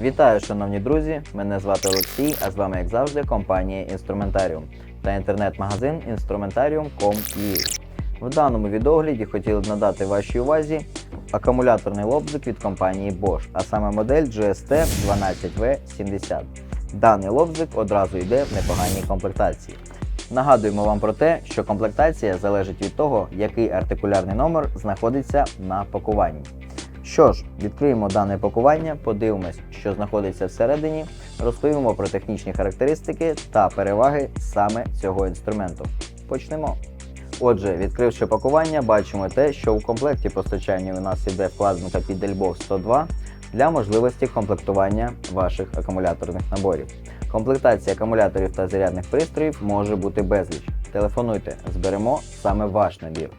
Вітаю, шановні друзі! Мене звати Олексій, а з вами, як завжди, компанія Інструментаріум та інтернет-магазин Instrumentarium.com.ua. В даному відогляді хотіли б надати вашій увазі акумуляторний лобзик від компанії Bosch, а саме модель GST 12V70. Даний лобзик одразу йде в непоганій комплектації. Нагадуємо вам про те, що комплектація залежить від того, який артикулярний номер знаходиться на пакуванні. Що ж, відкриємо дане пакування, подивимось, що знаходиться всередині, розповімо про технічні характеристики та переваги саме цього інструменту. Почнемо. Отже, відкривши пакування, бачимо те, що у комплекті постачання у нас іде вкладинка під Elbow 102 для можливості комплектування ваших акумуляторних наборів. Комплектація акумуляторів та зарядних пристроїв може бути безліч. Телефонуйте, зберемо саме ваш набір.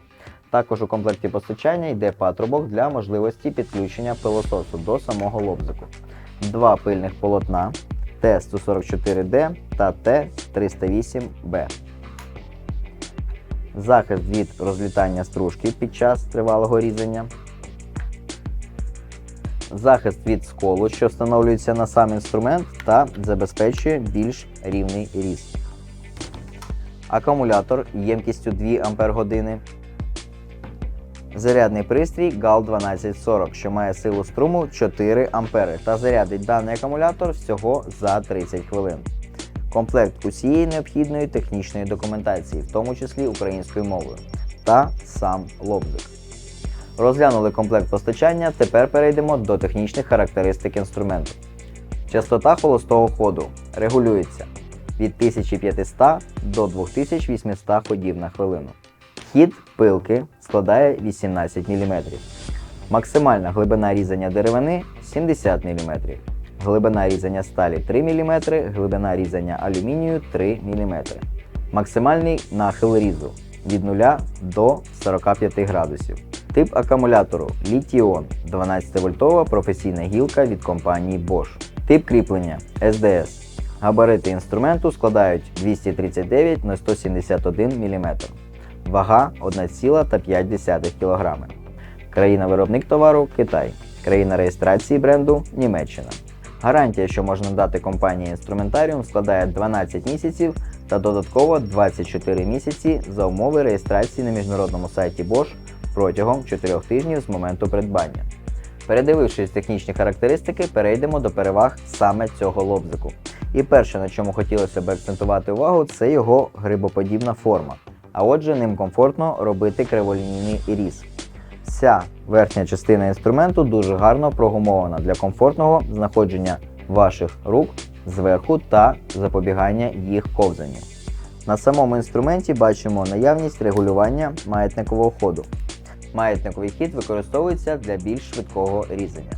Також у комплекті постачання йде патрубок для можливості підключення пилососу до самого лобзику. Два пильних полотна Т144D та Т308B. Захист від розлітання стружки під час тривалого різання. Захист від сколу, що встановлюється на сам інструмент та забезпечує більш рівний ріст. Акумулятор ємкістю 2 Ах. Зарядний пристрій GAL 1240, що має силу струму 4 А та зарядить даний акумулятор всього за 30 хвилин. Комплект усієї необхідної технічної документації, в тому числі українською мовою, та сам лобзик. Розглянули комплект постачання, тепер перейдемо до технічних характеристик інструменту. Частота холостого ходу регулюється від 1500 до 2800 ходів на хвилину. Хід пилки складає 18 мм. Максимальна глибина різання деревини 70 мм. Глибина різання сталі 3 мм, глибина різання алюмінію 3 мм. Максимальний нахил різу від 0 до 45 градусів. Тип акумулятору літіон 12-вольтова професійна гілка від компанії Bosch. Тип кріплення SDS. Габарити інструменту складають 239 на 171 мм. Вага 1,5 кг. Країна-виробник товару Китай. Країна реєстрації бренду Німеччина. Гарантія, що можна дати компанії інструментаріум, складає 12 місяців та додатково 24 місяці за умови реєстрації на міжнародному сайті Bosch протягом 4 тижнів з моменту придбання. Передивившись технічні характеристики, перейдемо до переваг саме цього лобзику. І перше, на чому хотілося б акцентувати увагу, це його грибоподібна форма. А отже, ним комфортно робити криволінійний різ. Вся верхня частина інструменту дуже гарно прогумована для комфортного знаходження ваших рук зверху та запобігання їх ковзанню. На самому інструменті бачимо наявність регулювання маятникового ходу. Маятниковий хід використовується для більш швидкого різання.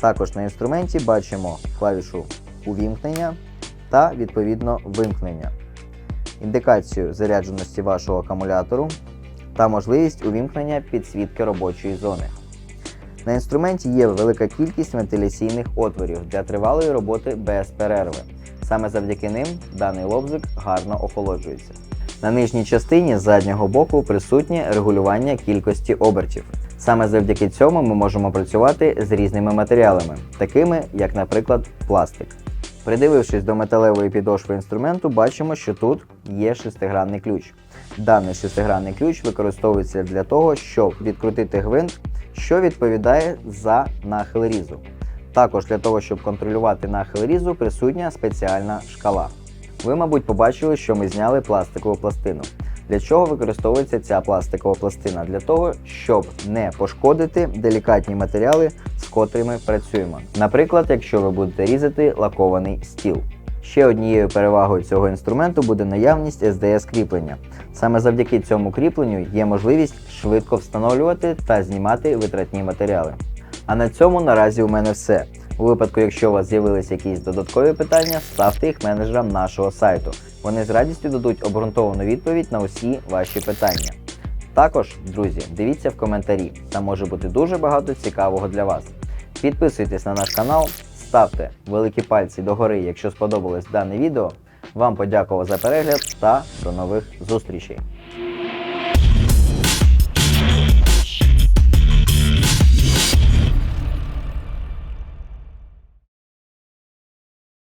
Також на інструменті бачимо клавішу увімкнення та відповідно вимкнення, індикацію зарядженості вашого акумулятору та можливість увімкнення підсвітки робочої зони. На інструменті є велика кількість вентиляційних отворів для тривалої роботи без перерви. Саме завдяки ним даний лобзик гарно охолоджується. На нижній частині заднього боку присутнє регулювання кількості обертів. Саме завдяки цьому ми можемо працювати з різними матеріалами, такими як, наприклад, пластик. Придивившись до металевої підошви інструменту, бачимо, що тут є шестигранний ключ. Даний шестигранний ключ використовується для того, щоб відкрутити гвинт, що відповідає за нахил різу. Також для того, щоб контролювати нахил різу, присутня спеціальна шкала. Ви, мабуть, побачили, що ми зняли пластикову пластину. Для чого використовується ця пластикова пластина? Для того, щоб не пошкодити делікатні матеріали, з котрими працюємо. Наприклад, якщо ви будете різати лакований стіл. Ще однією перевагою цього інструменту буде наявність SDS кріплення. Саме завдяки цьому кріпленню є можливість швидко встановлювати та знімати витратні матеріали. А на цьому наразі у мене все. У випадку, якщо у вас з'явилися якісь додаткові питання, ставте їх менеджерам нашого сайту. Вони з радістю дадуть обґрунтовану відповідь на усі ваші питання. Також, друзі, дивіться в коментарі, там може бути дуже багато цікавого для вас. Підписуйтесь на наш канал, ставте великі пальці догори, якщо сподобалось дане відео. Вам подякував за перегляд та до нових зустрічей!